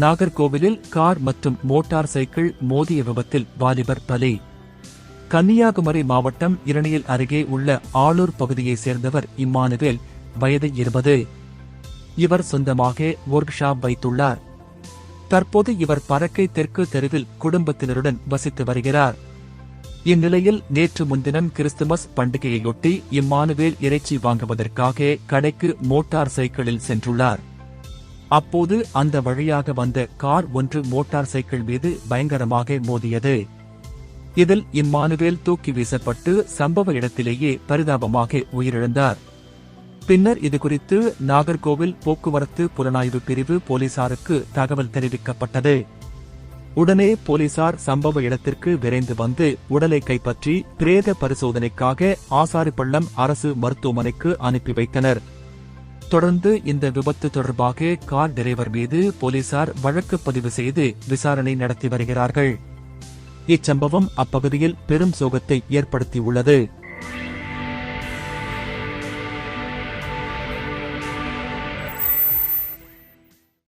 நாகர்கோவிலில் கார் மற்றும் motor cycle மோதிய விபத்தில் வாலிபர் பலி. கன்னியாகுமரி மாவட்டம் இரணியல் அருகே உள்ள ஆளூர் பகுதியைச் சேர்ந்தவர் இம்மானுவேல் வயது இருபது. இவர் சொந்தமாக ஒர்க் ஷாப் வைத்துள்ளார். தற்போது இவர் பறக்கை தெற்கு தெருவில் குடும்பத்தினருடன் வசித்து வருகிறார். இந்நிலையில் நேற்று முன்தினம் கிறிஸ்துமஸ் பண்டிகையையொட்டி இம்மானுவேல் இறைச்சி வாங்குவதற்காக கடைக்கு மோட்டார் சைக்கிளில் சென்றுள்ளார். அப்போது அந்த வழியாக வந்த கார் ஒன்று மோட்டார் சைக்கிள் மீது பயங்கரமாக மோதியது. இதில் இம்மானுவேல் தூக்கி வீசப்பட்டு சம்பவ இடத்திலேயே பரிதாபமாக உயிரிழந்தார். பின்னர் இதுகுறித்து நாகர்கோவில் போக்குவரத்து புலனாய்வு பிரிவு போலீசாருக்கு தகவல் தெரிவிக்கப்பட்டது. உடனே போலீசார் சம்பவ இடத்திற்கு விரைந்து வந்து உடலை கைப்பற்றி பிரேத பரிசோதனைக்காக ஆசாரிப்பள்ளம் அரசு மருத்துவமனைக்கு அனுப்பி வைத்தனர். தொடர்ந்து இந்த விபத்து தொடர்பாக கார் டிரைவர் மீது போலீசார் வழக்கு பதிவு செய்து விசாரணை நடத்தி வருகிறார்கள். இச்சம்பவம் அப்பகுதியில் பெரும் சோகத்தை ஏற்படுத்தியுள்ளது.